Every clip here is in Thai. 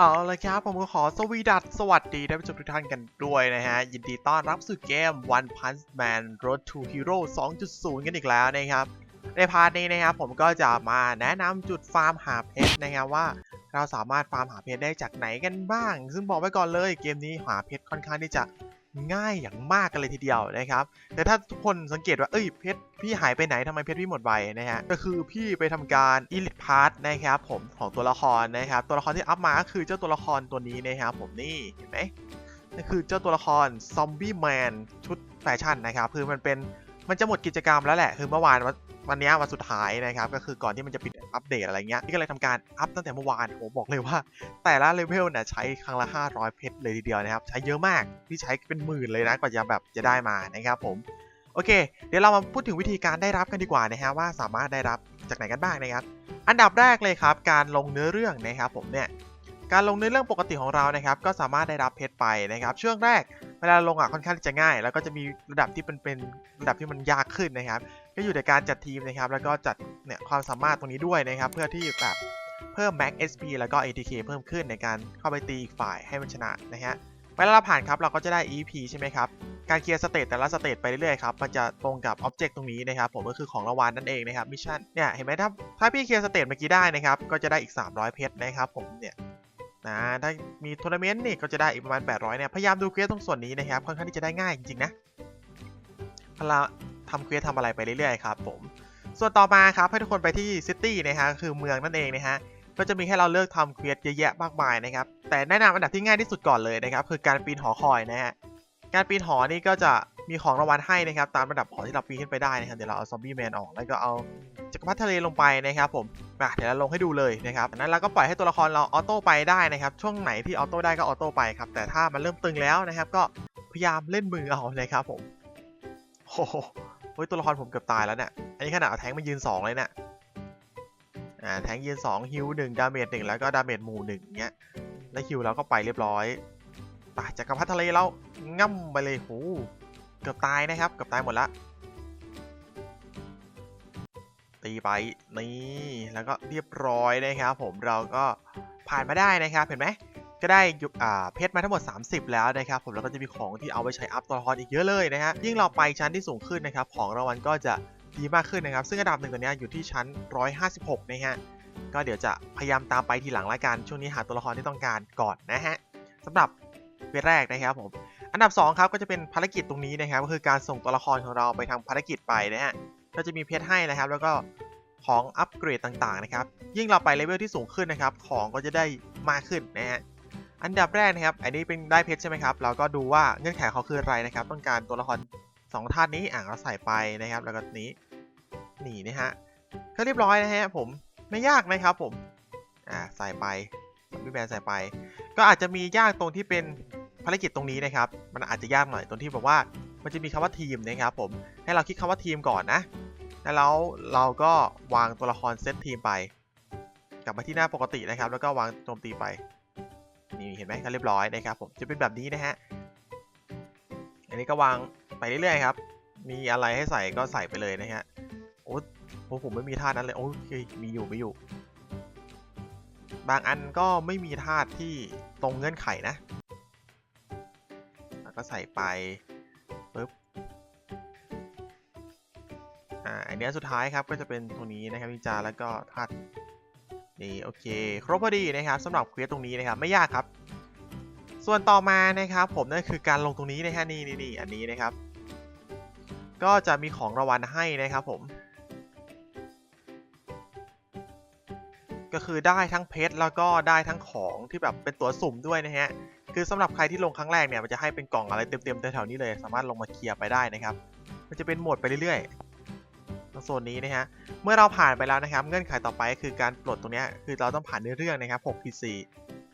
เอาละครับผมก็ขอสวีดัสสวัสดีท่านผู้ชมทุกท่านกันด้วยนะฮะ ยินดีต้อนรับสู่เกม One Punch Man Road to Hero 2.0 กันอีกแล้วนะครับ ในพาร์ทนี้นะครับผมก็จะมาแนะนำจุดฟาร์มหาเพชรนะครับว่าเราสามารถฟาร์มหาเพชรได้จากไหนกันบ้าง ซึ่งบอกไว้ก่อนเลยเกมนี้หาเพชรค่อนข้างที่จะ ง่ายอย่างมากกันเลยทีเดียวนะครับ แต่ถ้าทุกคนสังเกตว่าเอ้ยเพชรพี่หายไปไหนทำไมเพชรพี่หมดไวนะฮะก็คือพี่ไปทำการอิลิทพาร์ตนะครับผมของตัวละครนะครับ ตัวละครที่อัพมาก็คือเจ้าตัวละครตัวนี้นะครับผมนี่เห็นไหมนั่นคือเจ้าตัวละครซอมบี้แมนชุดแฟชั่นนะครับคือมันเป็นมันจะหมดกิจกรรมแล้วแหละ คือเมื่อวาน วันนี้วันสุดท้ายนะครับ ก็คือก่อนที่มันจะปิดอัปเดตอะไรเงี้ยพี่ก็เลยทำการอัพตั้งแต่เมื่อวานโหบอกเลยว่า แต่ละเลเวลเนี่ยใช้ครั้งละ 500 เพชรเลยทีเดียวนะครับ ใช้เยอะมากพี่ใช้เป็นหมื่นเลยนะกว่าจะแบบจะได้มานะครับผมโอเค เดี๋ยวเรามาพูดถึงวิธีการได้รับกันดีกว่านะฮะว่าสามารถได้รับจากไหนกันบ้างนะครับ อันดับแรกเลยครับ การลงเนื้อเรื่องนะครับผมเนี่ยการลงเนื้อเรื่องปกติของเรานะครับ ก็สามารถได้รับเพชรไปนะครับ ช่วงแรกเวลาลงอะค่อนข้างที่จะง่าย แล้วก็จะมีระดับที่เป็นเป็นระดับที่มันยากขึ้นนะครับ ก็อยู่ในการจัดทีมนะครับ แล้วก็จัดเนี่ยความสามารถตรงนี้ด้วยนะครับ เพื่อที่แบบเพิ่ม Max SP แล้วก็ ATK เพิ่มขึ้นในการเข้าไปตีอีกฝ่ายให้มันชนะนะฮะเวลาเราผ่านครับเราก็จะได้ EP ใช่ไหมครับ การเคลียร์สเตจแต่ละสเตจไปเรื่อยๆครับ มันจะตรงกับ Object ตรงนี้นะครับผมก็คือของรางวัลนั่นเองนะครับมิชชั่น เนี่ยเห็นไหมถ้าถ้าพี่เคลียร์สเตจเมื่อกี้ได้นะครับ ก็จะได้อีก 300 เพชรนะครับผมเนี่ยนะถ้ามีทัวร์นาเมนต์นี่ก็จะได้อีกประมาณ 800 เนี่ย พยายามดูเควสตรงส่วนนี้นะครับ ค่อนข้างที่จะได้ง่ายจริงๆนะพเรา ทำเควสทำอะไรไปเรื่อยๆครับผมส่วนต่อมาครับให้ทุกคนไปที่ซิตี้นะฮะคือเมืองนั่นเองนะฮะก็จะมีให้เราเลือกทำเควสเยอะแยะมากมายนะครับแต่แนะนำอันดับที่ง่ายที่สุดก่อนเลยนะครับคือการปีนหอคอยนะฮะการปีนหอนี่ก็จะมีของรางวัลให้นะครับตามระดับหอที่เราปีนขึ้นไปได้นะครับเดี๋ยวเราเอาซอมบี้แมนออกแล้วก็เอาจักรพรรดิทะเลลงไปนะครับผมมาเดี๋ยวเราลงให้ดูเลยนะครับจากนั้นเราก็ปล่อยให้ตัวละครเราออโต้ไปได้นะครับช่วงไหนที่ออโต้ได้ก็ออโต้ไปครับแต่ถ้ามันเริ่มตึงแล้วนะครับก็พยายามเล่นมือเอาเลยครับผมโอ้โห ฮ้ยตัวละครผมเกือบตายแล้วเนี่ย อันนี้ขนาดเอาแทงมายืนสองเลยเนี่ยอ่าแทงยืนสองฮิวหนึ่งดาเมจหนึ่งแล้วก็ดาเมจหมู่หนึ่งเงี้ย แล้วฮิวเราก็ไปเรียบร้อยไปจักกระพรรดิทะเลเราง่ำไปเลยโหเกือบตายนะครับเกือบตายหมดละตีไปนี่แล้วก็เรียบร้อยนะครับผมเราก็ผ่านมาได้นะครับเห็นไหม ก็ได้ยุอ่าเพชรมาทั้งหมด 30 แล้วนะครับผมแล้วก็จะมีของที่เอาไปใช้อัพตัวละครอีกเยอะเลยนะฮะยิ่งเราไปชั้นที่สูงขึ้นนะครับของรางวัลก็จะดีมากขึ้นนะครับ ซึ่งอันดับหนึ่งตอนนี้อยู่ที่ชั้น 156 นะฮะก็เดี๋ยวจะพยายามตามไปทีหลังละกันช่วงนี้หาตัวละครที่ต้องการก่อนนะฮะสำหรับเวทแรกนะครับผมอันดับ 2 ครับก็จะเป็นภารกิจตรงนี้นะครับ ก็คือการส่งตัวละครของเราไปทำภารกิจไปนะฮะก็จะมีเพชรให้นะครับ แล้วก็ของอัปเกรดต่างๆนะครับ ยิ่งเราไปเลเวลที่สูงขึ้นนะครับ ของก็จะได้มากขึ้นนะฮะ อันดับแรกนะครับ อันนี้เป็นได้เพชรใช่ไหมครับ เราก็ดูว่าเงื่อนไขเขาคืออะไรนะครับ ต้องการตัวละครสองท่านนี้อ่าเราใส่ไปนะครับ แล้วก็นี้หนีนะฮะ ก็เรียบร้อยนะฮะผมไม่ยากนะครับผม อ่าใส่ไปพี่แบนใส่ไป ก็อาจจะมียากตรงที่เป็นภารกิจตรงนี้นะครับ มันอาจจะยากหน่อยตรงที่แบบว่า มันจะมีคำว่าทีมนะครับผม ให้เราคลิกคำว่าทีมก่อนนะ แล้วเราก็วางตัวละครเซตทีมไป กลับมาที่หน้าปกตินะครับ แล้วก็วางโจมตีไป นี่เห็นไหมก็เรียบร้อยนะครับผมจะเป็นแบบนี้นะฮะอันนี้ก็วางไปเรื่อยๆครับ มีอะไรให้ใส่ก็ใส่ไปเลยนะฮะโอ้โหผมไม่มีท่านั้นเลยโอ้ยมีอยู่มีอยู่ บางอันก็ไม่มีธาตุที่ตรงเงื่อนไขนะแล้วก็ใส่ไปปึ๊บอ่าอันนี้สุดท้ายครับก็จะเป็นตรงนี้นะครับวิจารแล้วก็ธาตุ นี่โอเค ครบพอดีนะครับสำหรับเควสตรงนี้นะครับไม่ยากครับ ส่วนต่อมานะครับ ผมนั่นคือการลงตรงนี้นะฮะนี่นี่นี่อันนี้นะครับ ก็จะมีของรางวัลให้นะครับผม ก็คือได้ทั้งเพชรแล้วก็ได้ทั้งของที่แบบเป็นตัวสุ่มด้วยนะฮะคือสำหรับใครที่ลงครั้งแรกเนี่ยมันจะให้เป็นกล่องอะไรเต็มๆแถวๆนี้เลย สามารถลงมาเคลียร์ไปได้นะครับ มันจะเป็นโหมดไปเรื่อยๆ งโซนนี้นะฮะ เมื่อเราผ่านไปแล้วนะครับ เงื่อนไขต่อไปก็คือการปลดตรงนี้คือเราต้องผ่านเรื่องนะครับ6 PC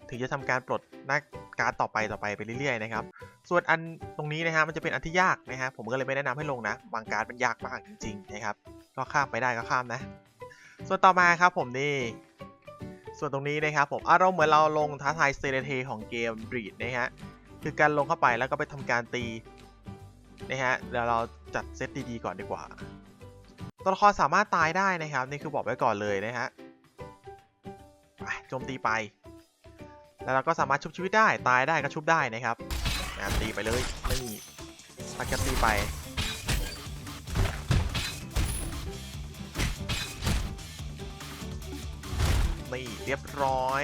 ถึงจะทำการปลดหน้าการ์ดต่อไปต่อไปไปเรื่อยๆนะครับ ส่วนอันตรงนี้นะฮะมันจะเป็นอันที่ยากนะฮะผมก็เลยไม่แนะนำให้ลงนะ บางการ์ดมันยากมากจริงๆนะครับ ก็ข้ามไปได้ก็ข้ามนะ ส่วนต่อมาครับผมนี่ส่วนตรงนี้นะครับผมอารมณ์เหมือนเราลงท้าทายสเตเลเทของเกมบรีดนะฮะคือการลงเข้าไปแล้วก็ไปทำการตีนะฮะเดี๋ยวเราจัดเซตดีๆก่อนดีกว่า ตัวละครสามารถตายได้นะครับ นี่คือบอกไว้ก่อนเลยนะฮะโจมตีไป แล้วเราก็สามารถชุบชีวิตได้ตายได้ก็ชุบได้นะครับนะตีไปเลยไม่มีพักกันตีไปนี่เรียบร้อย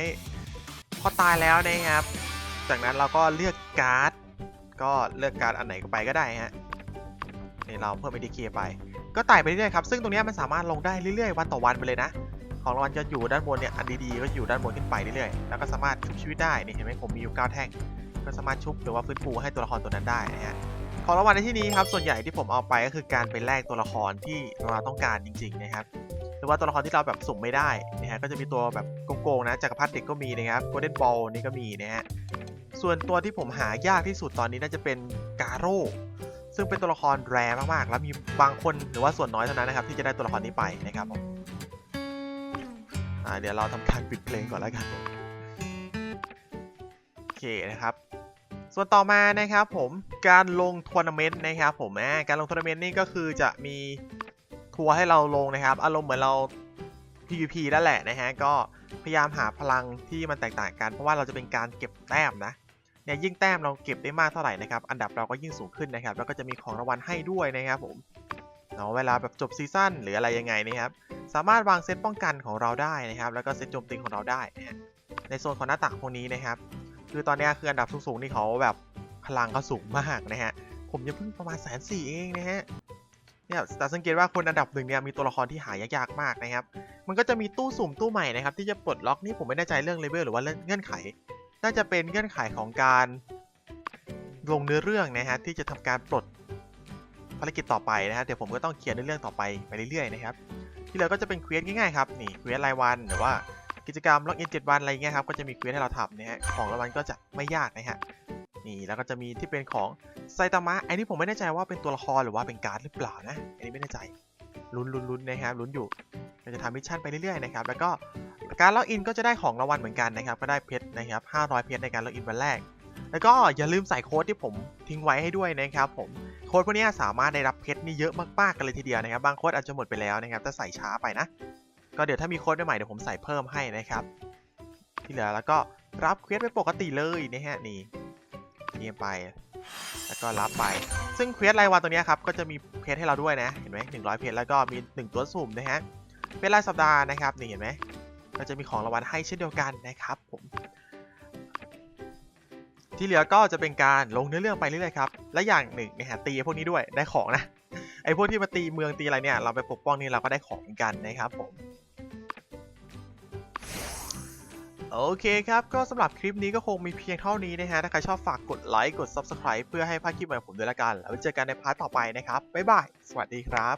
พอตายแล้วนะครับ จากนั้นเราก็เลือกการ์ด ก็เลือกการ์ดอันไหนก็ไปก็ได้ฮะนี่เราเพิ่ม ADK ไป ก็ไต่ไปเรื่อยๆครับ ซึ่งตรงนี้มันสามารถลงได้เรื่อยๆ วันต่อวันไปเลยนะ ของรางวัลจะอยู่ด้านบนเนี่ย อันดีๆ ก็อยู่ด้านบนขึ้นไปเรื่อยๆ แล้วก็สามารถชุบชีวิตได้ นี่เห็นไหมผมมีอยู่ 9 แท่ง ก็สามารถชุบหรือว่าฟื้นฟูให้ตัวละครตัวนั้นได้นะฮะ ของรางวัลในที่นี้ครับ ส่วนใหญ่ที่ผมเอาไปก็คือการไปแลกตัวละครที่เราต้องการจริง ๆ นะครับ หรือว่าตัวละครที่เราแบบสุ่มไม่ได้นะฮะ ก็จะมีตัวแบบโกงๆนะ จักรพรรดิเด็กก็มีนะครับโกลเด้นบอลนี่ก็มีนะฮะ ส่วนตัวที่ผมหายากที่สุดตอนนี้น่าจะเป็นกาโร่ ซึ่งเป็นตัวละครแรร์มากๆ แล้วมีบางคนหรือว่าส่วนน้อยเท่านั้นนะครับที่จะได้ตัวละครนี้ไปนะครับผมเดี๋ยวเราทำการปิดเพลงก่อนแล้วกันโอเคนะครับส่วนต่อมานะครับผมการลงทัวร์นาเมนต์นะครับผมการลงทัวร์นาเมนต์นี่ก็คือจะมีทัวร์ให้เราลงนะครับ อารมณ์เหมือนเรา PVP นั่นแหละนะฮะก็พยายามหาพลังที่มันแตกต่างกัน เพราะว่าเราจะเป็นการเก็บแต้มนะ เนี่ยยิ่งแต้มเราเก็บได้มากเท่าไหร่นะครับอันดับเราก็ยิ่งสูงขึ้นนะครับแล้วก็จะมีของรางวัลให้ด้วยนะครับผมเนาะเวลาแบบจบซีซั่นหรืออะไรยังไงนะครับสามารถวางเซตป้องกันของเราได้นะครับแล้วก็เซตโจมตีของเราได้นะในโซนของหน้าต่างพวกนี้นะครับ คือตอนนี้คืออันดับสูงๆนี่เขาแบบพลังเขาสูงมากนะฮะผมยังเพิ่งประมาณแสนสี่เองนะฮะเนี่ยแต่สังเกตว่าคนอันดับหนึ่งเนี่ยมีตัวละครที่หายากๆมากนะครับ มันก็จะมีตู้สุ่มตู้ใหม่นะครับที่จะปลดล็อกนี่ผมไม่แน่ใจเรื่องเลเวลหรือว่าเงื่อนไข น่าจะเป็นเงื่อนไขของการลงเนื้อเรื่องนะฮะที่จะทำการปลดภารกิจต่อไปนะฮะเดี๋ยวผมก็ต้องเขียนเนื้อเรื่องต่อไปไปเรื่อยๆนะครับ ที่เหลือก็จะเป็นเควสง่ายๆครับนี่เควสรายวันหรือว่ากิจกรรมล็อกอิน7วันอะไรเงี้ยครับก็จะมีเควสให้เราทำนะฮะของรางวัลก็จะไม่ยากนะฮะนี่แล้วก็จะมีที่เป็นของไซตามะอันนี้ผมไม่แน่ใจว่าเป็นตัวละครหรือว่าเป็นการ์ดหรือเปล่านะอันนี้ไม่แน่ใจลุ้นๆๆนะครับลุ้นอยู่ เราจะทำมิชชั่นไปเรื่อยๆนะครับ แล้วก็การล็อกอินก็จะได้ของรางวัลเหมือนกันนะครับ ก็ได้เพชรนะครับ500 เพชรในการล็อกอินวันแรก แล้วก็อย่าลืมใส่โค้ดที่ผมทิ้งไว้ให้ด้วยนะครับผม โค้ดพวกนี้สามารถได้รับเพชรนี่เยอะมากๆกันเลยทีเดียวนะครับ บางโค้ดอาจจะหมดไปแล้วนะครับถ้าใส่ช้าไปนะ ก็เดี๋ยวถ้ามีโค้ดใหม่เดี๋ยวผมใส่เพิ่มให้นะครับ ที่เหลือแล้วก็รับเควสไปปกติเลยนะฮะนี่เงียไป แล้วก็รับไป ซึ่งเควสรายวันตัวนี้ครับก็จะมีเพชรให้เราด้วยนะ เห็นไหมหนึ่งร้อยเพชรแล้วก็มี 1 ตัวสุ่มนะฮะ เป็นรายสัปดาห์นะครับนี่เห็นไหมก็จะมีของรางวัลให้เช่นเดียวกันนะครับผมที่เหลือก็จะเป็นการลงเนื้อเรื่องไปเรื่อยๆครับ และอย่างหนึ่งนะฮะตีพวกนี้ด้วยได้ของนะ ไอ้พวกที่มาตีเมืองตีอะไรเนี่ย เราไปปกป้องนี่เราก็ได้ของเหมือนกันนะครับผม โอเคครับ ก็สำหรับคลิปนี้ก็คงมีเพียงเท่านี้นะฮะ ถ้าใครชอบฝากกดไลค์ กด Subscribe เพื่อให้พลาดคลิปใหม่ผมด้วยละกัน แล้วเจอกันในพาร์ทต่อไปนะครับ บ๊ายบาย สวัสดีครับ